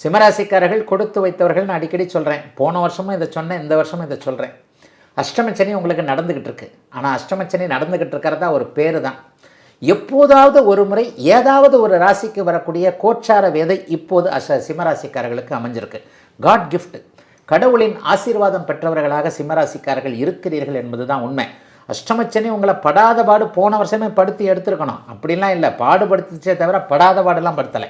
சிம்மராசிக்காரர்கள் கொடுத்து வைத்தவர்கள் நான் அடிக்கடி சொல்கிறேன் போன வருஷமும் இதை சொன்னேன் இந்த வருஷமும் இதை சொல்கிறேன் அஷ்டமச்சனி உங்களுக்கு நடந்துக்கிட்டு இருக்கு. ஆனால் அஷ்டமச்சனி நடந்துக்கிட்டு இருக்கிறதா ஒரு பேர் தான். எப்போதாவது ஒரு முறை ஏதாவது ஒரு ராசிக்கு வரக்கூடிய கோச்சார வேதை இப்போது அஷ சிம்மராசிக்காரர்களுக்கு அமைஞ்சிருக்கு. காட் கிஃப்ட் கடவுளின் ஆசீர்வாதம் பெற்றவர்களாக சிம்மராசிக்காரர்கள் இருக்கிறீர்கள் என்பது தான் உண்மை அஷ்டமச்சனி உங்களை படாத பாடு போன வருஷமே படுத்தி எடுத்திருக்கணும். அப்படிலாம் இல்லை பாடுபடுத்துச்சே தவிர படாத பாடெல்லாம் படுத்தலை.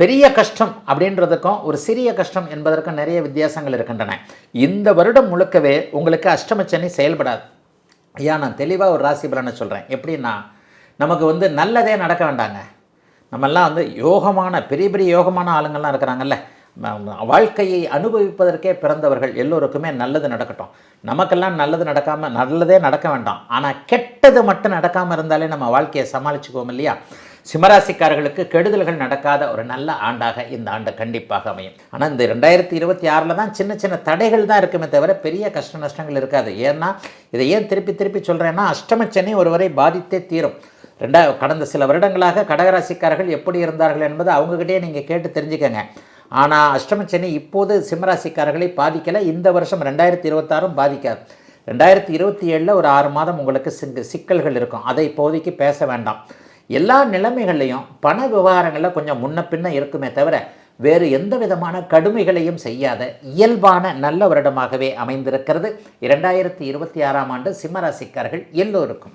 பெரிய கஷ்டம் அப்படின்றதுக்கும் ஒரு சிறிய கஷ்டம் என்பதற்கும் நிறைய வித்தியாசங்கள் இருக்கின்றன. இந்த வருடம் முழுக்கவே உங்களுக்கு அஷ்டமச்சனி செயல்படாது. ஐயா நான் தெளிவாக ஒரு ராசி பலனை சொல்கிறேன் எப்படின்னா நமக்கு வந்து நல்லதே நடக்க வேண்டாங்க. நம்மெல்லாம் வந்து யோகமான பெரிய பெரிய யோகமான ஆளுங்கள்லாம் இருக்கிறாங்கல்ல. வாழ்க்கையை அனுபவிப்பதற்கே பிறந்தவர்கள் எல்லோருக்குமே நல்லது நடக்கட்டும். நமக்கெல்லாம் நல்லது நடக்காமல் நல்லதே நடக்க வேண்டாம். ஆனால் கெட்டது மட்டும் நடக்காமல் இருந்தாலே நம்ம வாழ்க்கையை சமாளிச்சுக்குவோம் இல்லையா? சிம்மராசிக்காரர்களுக்கு கெடுதல்கள் நடக்காத ஒரு நல்ல ஆண்டாக இந்த ஆண்டு கண்டிப்பாக அமையும். ஆனால் இந்த ரெண்டாயிரத்தி இருபத்தி ஆறில் தான் சின்ன சின்ன தடைகள் தான் இருக்குமே தவிர பெரிய கஷ்ட நஷ்டங்கள் இருக்காது. ஏன்னா இதை ஏன் திருப்பி திருப்பி சொல்கிறேன்னா அஷ்டமச்சனை ஒருவரை பாதித்தே தீரும். ரெண்டா கடந்த சில வருடங்களாக கடகராசிக்காரர்கள் எப்படி இருந்தார்கள் என்பது அவங்ககிட்டயே நீங்கள் கேட்டு தெரிஞ்சுக்கங்க. ஆனால் அஷ்டமச்சனி இப்போது சிம்மராசிக்காரர்களை பாதிக்கலை. இந்த வருஷம் ரெண்டாயிரத்தி இருபத்தாறும் பாதிக்காது. ரெண்டாயிரத்தி இருபத்தி ஏழில் ஒரு ஆறு மாதம் உங்களுக்கு சிங்கு சிக்கல்கள் இருக்கும். அதை இப்போதைக்கு பேச வேண்டாம். எல்லா நிலைமைகள்லையும் பண விவகாரங்களில் கொஞ்சம் முன்ன பின்ன இருக்குமே தவிர வேறு எந்த விதமான கடுமைகளையும் செய்யாத இயல்பான நல்ல வருடமாகவே அமைந்திருக்கிறது. இரண்டாயிரத்தி இருபத்தி ஆறாம் ஆண்டு சிம்மராசிக்காரர்கள் எல்லோருக்கும்.